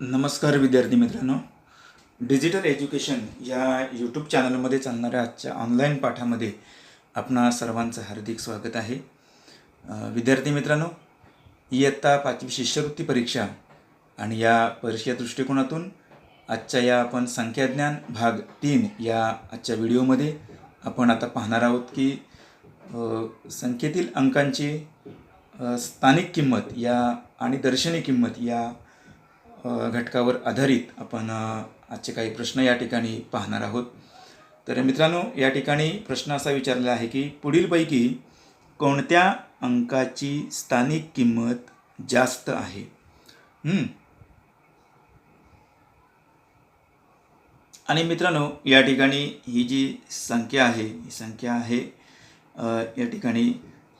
नमस्कार विद्यार्थी मित्रांनो. डिजिटल एज्युकेशन या यूट्यूब चॅनलमध्ये चालणाऱ्या आजच्या ऑनलाईन पाठामध्ये आपणा सर्वांचं हार्दिक स्वागत आहे. विद्यार्थी मित्रांनो इयत्ता पाचवी शिष्यवृत्ती परीक्षा आणि या परीक्षा दृष्टिकोनातून आजच्या या आपण संख्याज्ञान भाग तीन या आजच्या व्हिडिओमध्ये आपण आता पाहणार आहोत की संख्येतील अंकांची स्थानिक किंमत या आणि दर्शनी किंमत या घटकावर आधारित आपण आजचे काही प्रश्न या ठिकाणी पाहणार आहोत. तर मित्रांनो या ठिकाणी प्रश्न असा विचारलेला आहे की पुढीलपैकी कोणत्या अंकाची स्थानिक किंमत जास्त आहे? आणि मित्रांनो या ठिकाणी ही जी संख्या आहे ही संख्या आहे या ठिकाणी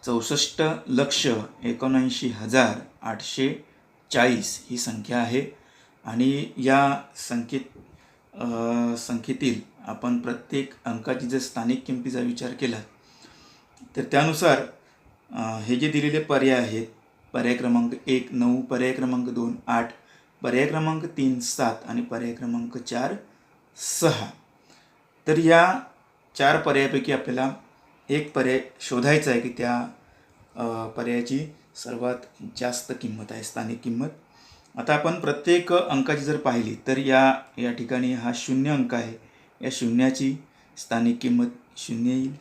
चौसष्ट लक्ष एकोणऐंशी हजार आठशे चाळीस ही संख्या आहे. आणि या संख्येत संख्येतील आपण प्रत्येक अंकाची जर स्थानिक किमतीचा विचार केला तर त्यानुसार हे जे दिलेले पर्याय आहेत पर्याय क्रमांक एक नऊ पर्याय क्रमांक दोन आठ पर्याय क्रमांक तीन सात आणि पर्याय क्रमांक चार सहा तर या चार पर्यायापैकी आपल्याला एक पर्याय शोधायचा आहे की त्या पर्यायाची सर्वात जास्त किंमत आहे स्थानिक किंमत. आता आपण प्रत्येक अंकाची जर पाहिली तर या या ठिकाणी हा शून्य अंक आहे. या शून्याची स्थानिक किंमत शून्य येईल.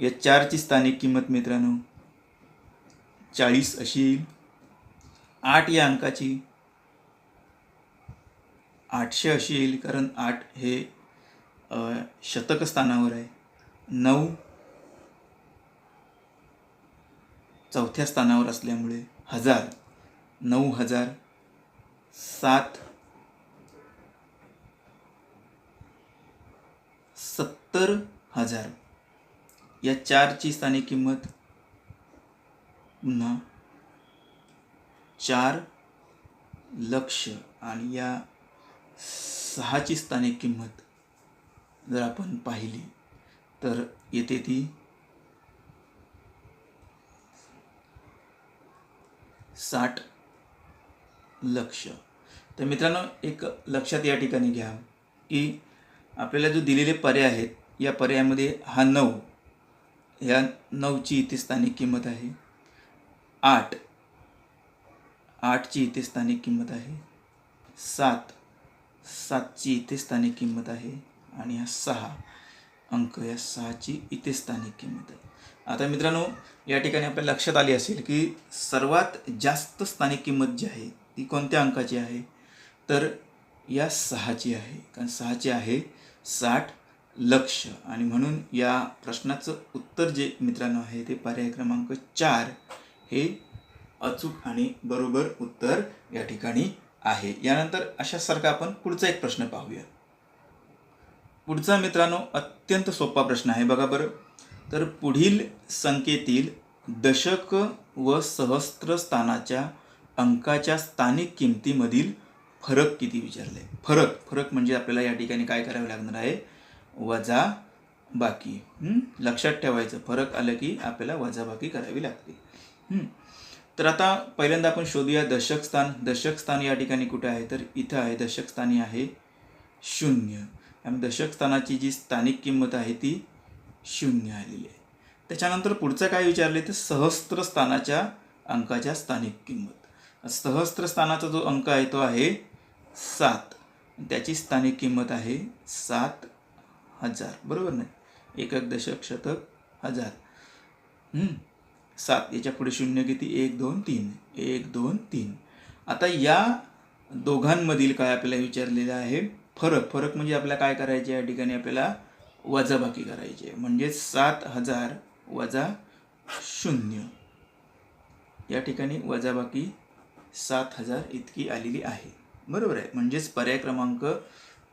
या चारची स्थानिक किंमत मित्रांनो चाळीस अशी येईल. आठ या अंकाची आठशे अशी येईल कारण आठ हे शतकस्थानावर शतक स्थानावर आहे. नऊ चौथ्या स्थानावर असल्यामुळे हजार नऊ हजार सात सत्तर हजार. या चारची स्थानिक किंमत पुन्हा चार लक्ष आणि या सहाची स्थानिक किंमत जर आपण पाहिली तर येते ती साठ लक्ष. तर मित्रांनो एक लक्षात या ठिकाणी घ्या की आपल्याला जो दिलेले पर्याय आहेत या पर्यायामध्ये हा नऊ ह्या नऊची इथे स्थानिक किंमत आहे. आठ आठची इथे स्थानिक किंमत आहे. सात सातची इथे स्थानिक किंमत आहे. आणि हा सहा अंक या सहाची इथे स्थानिक किंमत आहे. आता मित्रांनो या ठिकाणी आपल्या लक्षात आली असेल की सर्वात जास्त स्थानिक किंमत जी आहे ती कोणत्या अंकाची आहे? तर या सहाची आहे. कारण सहाची आहे साठ लक्ष. आणि म्हणून या प्रश्नाचं उत्तर जे मित्रांनो आहे ते पर्याय क्रमांक चार हे अचूक आणि बरोबर उत्तर या ठिकाणी आहे. यानंतर अशासारखा आपण पुढचा एक प्रश्न पाहूया. पुढचा मित्रांनो अत्यंत सोपा प्रश्न आहे. बघा बरं. तर पुढील संख्येतील दशक व सहस्त्र स्थानाच्या अंकाच्या स्थानिक किमतीमधील फरक किती विचारले? फरक. फरक म्हणजे आपल्याला या ठिकाणी काय करावे लागणार आहे? वजा बाकी. लक्षात ठेवायचं. फरक आलं की आपल्याला वजाबाकी करावी लागते. तर आता पहिल्यांदा आपण शोधूया दशक स्थान. दशक स्थान या ठिकाणी कुठे आहे? तर इथं आहे. दशक स्थानी आहे शून्य. आणि दशक स्थानाची जी स्थानिक किंमत आहे ती शून्य आलेली आहे. त्याच्यानंतर पुढचं काय विचारले तर सहस्त्र स्थानाच्या अंकाच्या स्थानिक किंमत. सहस्त्र स्थानाचा जो अंक आहे तो आहे सात. त्याची स्थानिक किंमत आहे सात हजार. बरोबर नाही? एकक दशक शतक हजार. सात याच्यापुढे शून्य किती? एक दोन तीन. एक दोन तीन. आता या दोघांमधील काय आपल्याला विचारलेलं आहे? फरक. फरक म्हणजे आपल्याला काय करायचे या ठिकाणी? आपल्याला वजाबाकी करायची. आहे म्हणजे सात हजार वजा शून्य. या ठिकाणी वजाबाकी सात हजार इतकी आलेली आहे. बरोबर आहे. म्हणजेच पर्याय क्रमांक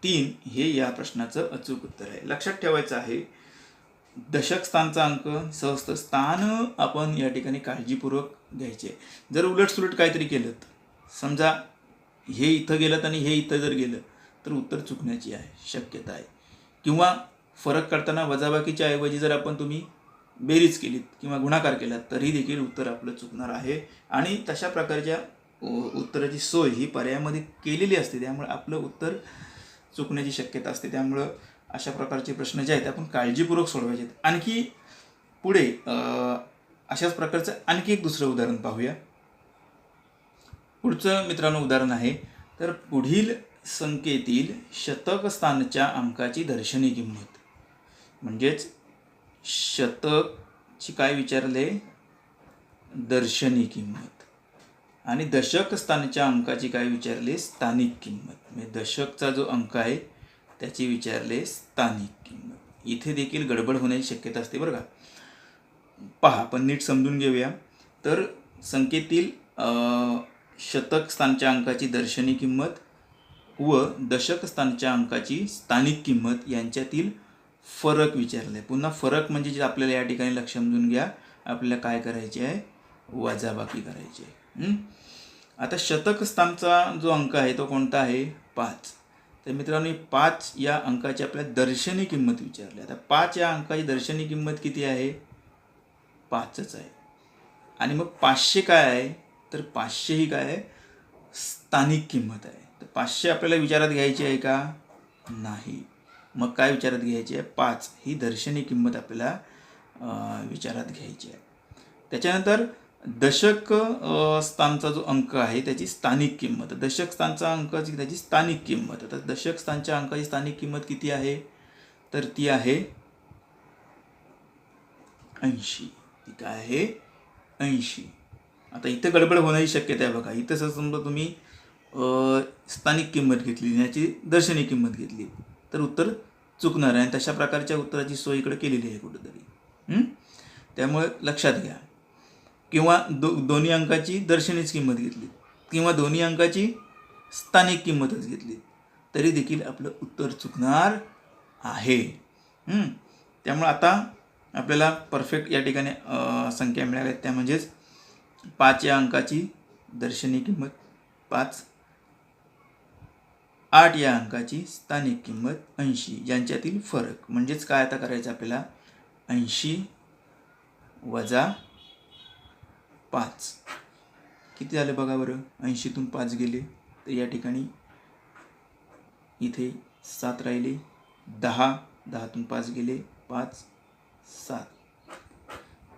तीन हे या प्रश्नाचं अचूक उत्तर आहे. लक्षात ठेवायचं आहे दशक स्थानचा अंक सहस्त्र स्थान आपण या ठिकाणी काळजीपूर्वक घ्यायचे. जर उलटसुलट काहीतरी केलं समजा हे इथं गेलं आणि हे इथं जर गेलं तर उत्तर चुकण्याची आहे शक्यता आहे. किंवा फरक करताना वजाबाकीच्या ऐवजी जर आपण तुम्ही बेरीज केलीत किंवा गुणाकार केलात तरी देखील उत्तर आपलं चुकणार आहे. आणि तशा प्रकारच्या उत्तराची सोय ही पर्यायामध्ये केलेली असते. त्यामुळे आपलं उत्तर चुकण्याची शक्यता असते. त्यामुळं अशा प्रकारचे प्रश्न जे आहेत आपण काळजीपूर्वक सोडवायचे आहेत आणखी पुढे अशाच प्रकारचं आणखी एक दुसरं उदाहरण पाहूया. पुढचं मित्रांनो उदाहरण आहे. तर पुढील संख्येतील शतक स्थानच्या अंकाची दर्शनी किंमत. म्हणजेच शतकची काय विचारले? दर्शनी किंमत. आणि दशक स्थानाच्या अंकाची काय विचारले? स्थानिक किंमत. म्हणजे दशकचा जो अंक आहे त्याची विचारले स्थानिक किंमत. इथे देखील गडबड होण्याची शक्यता असते बरं का? पहा पण नीट समजून घेऊया. तर संख्येतील शतक स्थानच्या अंकाची दर्शनी किंमत व दशक स्थानच्या अंकाची स्थानिक किंमत यांच्यातील फरक विचारले पुन्हा फरक म्हणजे जे आपल्याला या ठिकाणी लक्ष समजून घ्या आपल्याला काय करायचे आहे? वजाबाकी करायची आहे. आता शतकस्थानचा जो अंक आहे तो कोणता आहे? पाच. तर मित्रांनो पाच या अंकाची आपल्याला दर्शनी किंमत विचारली. आता पाच या अंकाची दर्शनी किंमत किती आहे? पाचच आहे. आणि मग पाचशे काय आहे? तर पाचशे ही काय आहे? स्थानिक किंमत आहे. तर पाचशे आपल्याला विचारात घ्यायची आहे का? नाही. मग काय विचारात घ्यायची आहे? पाच. ही दर्शनी किंमत आपल्याला विचारात घ्यायची आहे. त्याच्यानंतर दशक स्थानचा जो अंक आहे त्याची स्थानिक किंमत. दशक स्थानचा अंकाची त्याची स्थानिक किंमत. तर दशक स्थानच्या अंकाची स्थानिक किंमत किती आहे? तर ती आहे ऐंशी. ती काय आहे? ऐंशी. आता इथं गडबड होण्याची शक्यता आहे बघा. इथं जर समजा तुम्ही स्थानिक किंमत घेतली याची दर्शनी किंमत घेतली तर उत्तर चुकणार आहे आणि तशा प्रकारच्या उत्तराची सोय इकडे केलेली आहे कुठंतरी. त्यामुळे लक्षात घ्या. किंवा दो दोन्ही अंकाची दर्शनीच किंमत घेतली. किंवा दोन्ही अंकाची स्थानिक किंमतच घेतली. तरी देखील आपलं उत्तर चुकणार आहे. त्यामुळे आता आपल्याला परफेक्ट या ठिकाणी संख्या मिळाल्या आहेत. त्या म्हणजेच पाच या अंकाची दर्शनी किंमत पाच आठ या अंकाची स्थानिक किंमत ऐंशी. यांच्यातील फरक म्हणजेच काय आता करायचं आपल्याला? ऐंशी वजा पाच. किती झालं बघा बरं? ऐंशीतून पाच गेले. तर या ठिकाणी इथे सात राहिले. दहा. दहातून पाच गेले. पाच सात.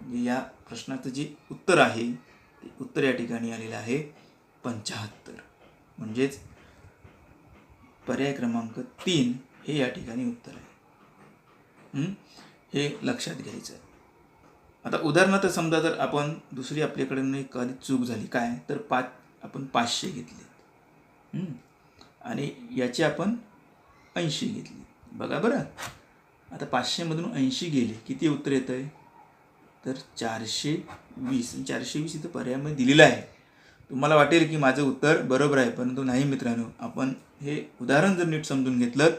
म्हणजे या प्रश्नाचं जे उत्तर आहे ते उत्तर या ठिकाणी आलेलं आहे पंचाहत्तर. म्हणजेच पर्याय क्रमांक तीन हे या ठिकाणी उत्तर आहे. हे? लक्षात घ्यायचं आहे. आता उदाहरणार्थ समजा जर आपण दुसरी आपल्याकडून एक चूक झाली काय? तर पाच आपण पाचशे घेतले. आणि याची आपण ऐंशी घेतली. बघा बरं. आता पाचशेमधून ऐंशी गेले किती उत्तर येतं आहे तर चारशे वीस. चारशे वीस इथं पर्यायामध्ये दिलेलं आहे. तुम्हाला वाटेल की माझं उत्तर बरोबर आहे परंतु नाही मित्रांनो. आपण हे उदाहरण जर नीट समजून घेतलं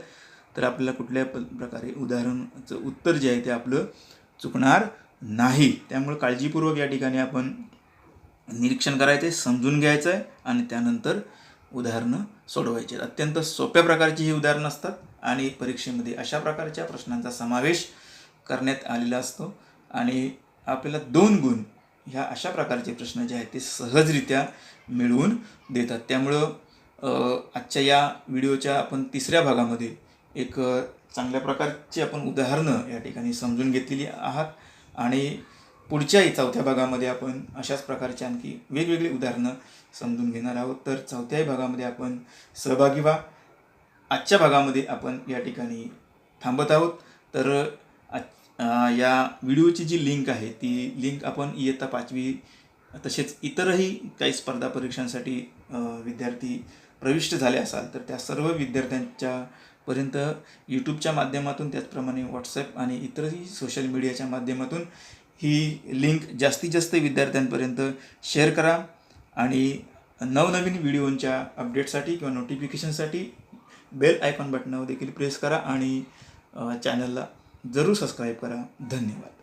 तर आपल्याला कुठल्या प प्रकारे उदाहरणाचं उत्तर जे आहे ते आपलं चुकणार नाही. त्यामुळे काळजीपूर्वक या ठिकाणी आपण निरीक्षण करायचं आहे समजून घ्यायचं आहे आणि त्यानंतर उदाहरणं सोडवायची. आहेत अत्यंत सोप्या प्रकारची ही उदाहरणं असतात आणि परीक्षेमध्ये अशा प्रकारच्या प्रश्नांचा समावेश करण्यात आलेला असतो. आणि आपल्याला दोन गुण ह्या अशा प्रकारचे प्रश्न जे आहेत ते सहजरित्या मिळवून देतात. त्यामुळं आजच्या या व्हिडिओच्या आपण तिसऱ्या भागामध्ये एक चांगल्या प्रकारची आपण उदाहरणं या ठिकाणी समजून घेतलेली आहात आणि पुढच्याही चौथ्या भागामध्ये आपण अशाच प्रकारची आणखी वेगवेगळी उदाहरणं समजून घेणार आहोत. तर चौथ्याही भागामध्ये आपण सहभागी व्हा. आजच्या भागामध्ये आपण या ठिकाणी थांबत आहोत. तर आज या व्हिडिओची जी लिंक आहे ती लिंक आपण इयत्ता पाचवी तसेच इतरही काही स्पर्धा परीक्षांसाठी विद्यार्थी प्रविष्ट झाले असाल तर त्या सर्व विद्यार्थ्यांच्या पर्यंत यूट्यूबच्या माध्यमातून त्याचप्रमाणे व्हॉट्सॲप आणि इतरही सोशल मीडियाच्या माध्यमातून ही लिंक जास्तीत जास्त विद्यार्थ्यांपर्यंत शेअर करा आणि नवनवीन व्हिडिओंच्या अपडेटसाठी किंवा नोटिफिकेशनसाठी बेल आयकॉन बटनावर देखील प्रेस करा आणि चॅनलला जरूर सबस्क्राईब करा. धन्यवाद.